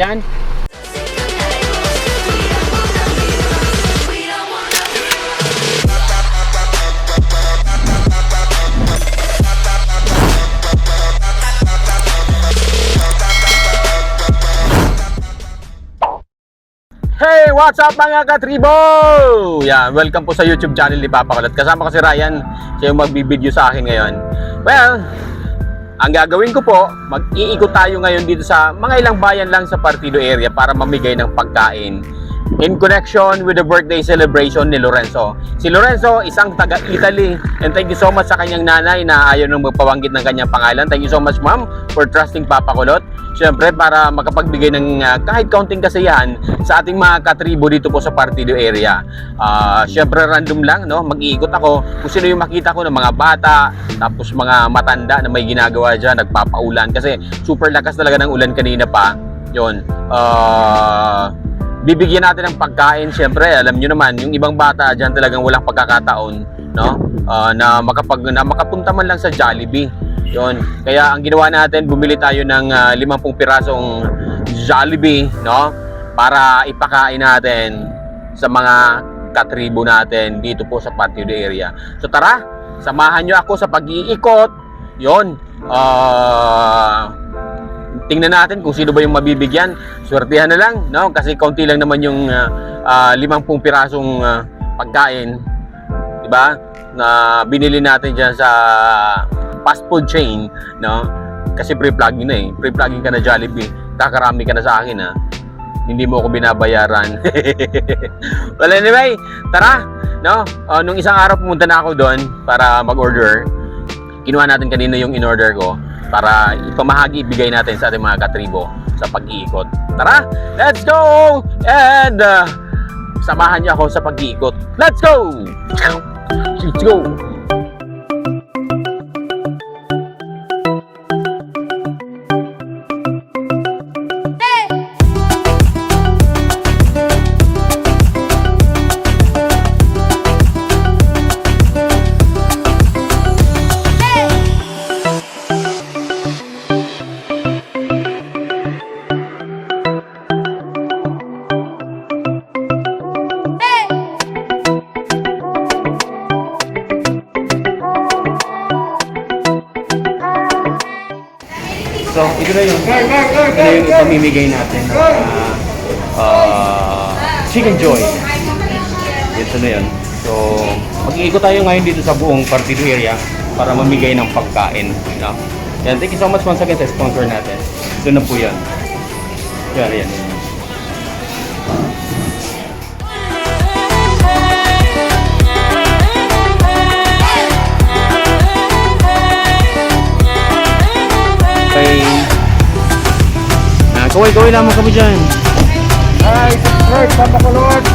Yan. Hey, what's up mga katribo? Yan, welcome po sa YouTube channel ni Papa Kulot. Kasama ko si Ryan, siya yung magbibideo sa akin ngayon. Well, ang gagawin ko po, mag-iikot tayo ngayon dito sa mga ilang bayan lang sa Partido area para mamigay ng pagkain in connection with the birthday celebration ni Lorenzo. Si Lorenzo, isang taga-Italy and thank you so much sa kanyang nanay na ayaw nang magpawanggit ng kanyang pangalan. Thank you so much ma'am for trusting Papa Kulot. Siyempre para makapagbigay ng ah, kahit kaunting kasiyahan sa ating mga katribo dito po sa Partido area. Ah, Siyempre random lang, no? mag-iikot ako kung sino yung makita ko ng mga bata, tapos mga matanda na may ginagawa dyan, nagpapaulan. Kasi super lakas talaga ng ulan kanina pa. Yun. Ah bibigyan natin ng pagkain syempre alam nyo naman yung ibang bata diyan talagang walang pagkakataon no? Ah, na makapag na makapunta man lang sa Jollibee. Yon kaya ang ginawa natin bumili tayo ng ah, 50 pirasong Jollibee no? Para ipakain natin sa mga katribo natin dito po sa Partido area. So tara samahan nyo ako sa pag-iikot. Yon ah tingnan natin kung sino ba yung mabibigyan. Swertihan na lang, no? Kasi kaunti lang naman yung uh, 50 pirasong ah, pagkain, 'di ba? Na binili natin diyan sa fast food chain, no? Kasi pre-plugging na eh. Pre-plugging ka na Jollibee. Kakarami ka na sa akin, ha? Hindi mo ako binabayaran. well, anyway, tara, no? Ah, nung isang araw pumunta na ako doon para mag-order. Kinuha natin kanina yung in-order ko para ipamahagi, ibigay natin sa ating mga katribo sa pag-iikot. Tara, let's go! And uh, samahan niyo ako sa pag-iikot. Let's go! Let's go! So, ito na yun. Ito na yung ipamimigay natin. Uh, uh, chicken Joy. Ito na yun. So, mag-iikot tayo ngayon dito sa buong partido area para mamigay ng pagkain. No? Yan, thank you so much once again sa sponsor natin. Ito na po yan. Yan, yan. Okay. Ah, kaway-kaway lamang kami dyan. Hi, subscribe, Papa Kulot.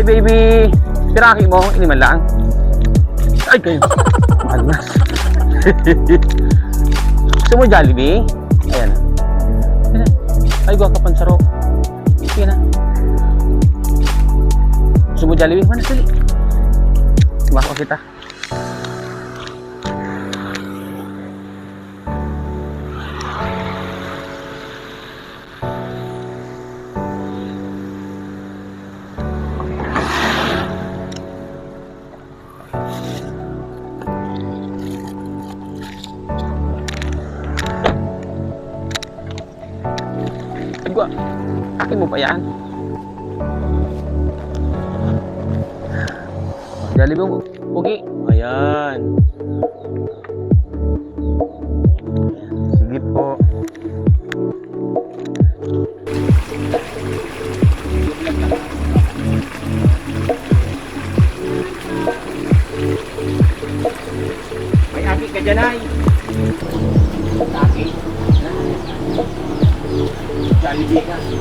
Hi, baby! Piraki mo, iniman lang. Ay, kayo. Mahal na. Gusto mo Jollibee? Ayan. Ay, gwa ka pansaro. Sige na. Gusto mo Jollibee? Mana, dali. kita. Akin mo pa yan. Jollibee Pugi. Ayan. Sige po. May aki ka dyan ay. Aki. Jollibee ka.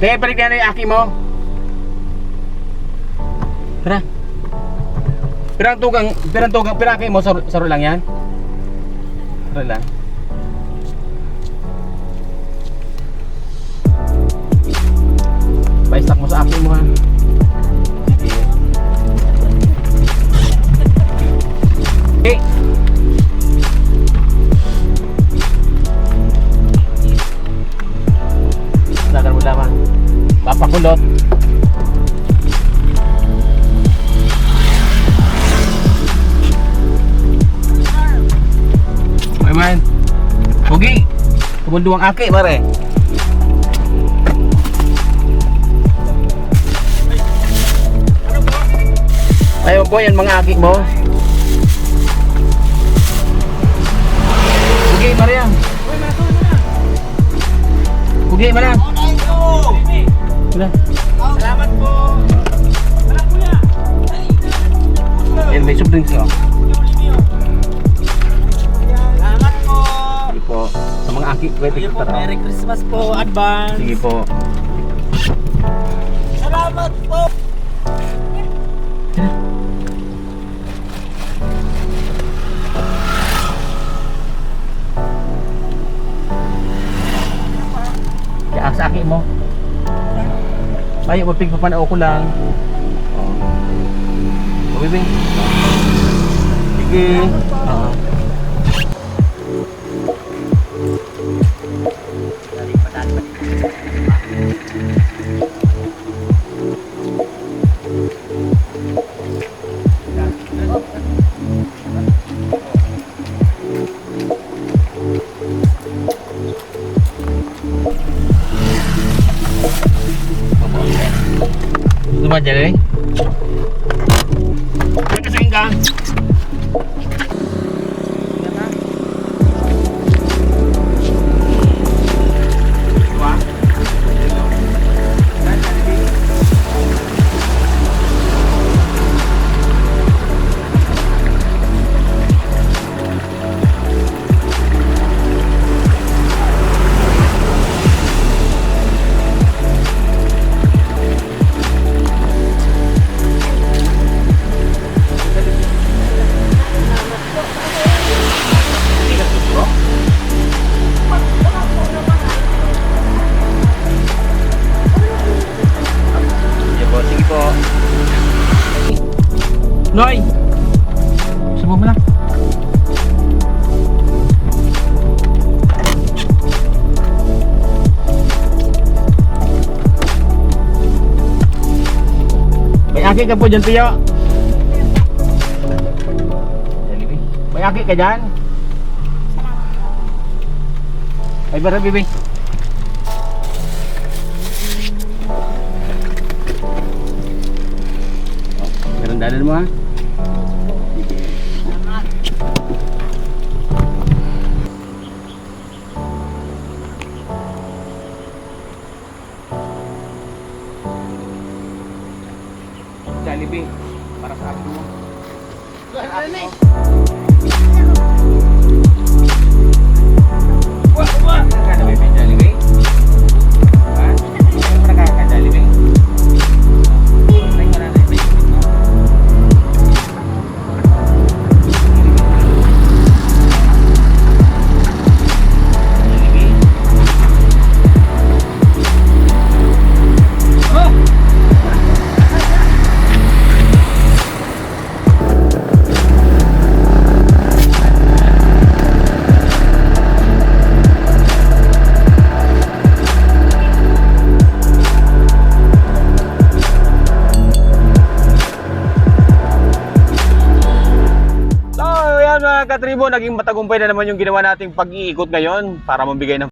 Kaya balik na yung aki mo. Tara. Pirang tugang, pirang tugang, pirang aki mo, saro, lang yan? Saro lang. Paistak mo sa aki mo ha. Sige. Mo lamang. Papakulot. Ay man. Pugi. Kumunduang aki, pare. Ayaw po yan mga aki mo. Pugi, Maria. Pugi, Maria. Wala. Salamat po. Yan, may soft drinks ka. Salamat po. Sige po. Sa mga aki, pwede Sige po, Merry Christmas po, advance. Sige po. Salamat po. Sa aki mo. Ay, mapig pa panao ko lang. Oh. Mabibing. Sige. Oo. Lumayan eh. Ay, Noy! Subo mo na. May aki ka po dyan, Tiyo. May aki ka dyan? Ay, bara, bibi. Meron dalan mo ha? Katribo, naging matagumpay na naman yung ginawa nating pag-iikot ngayon para mabigay ng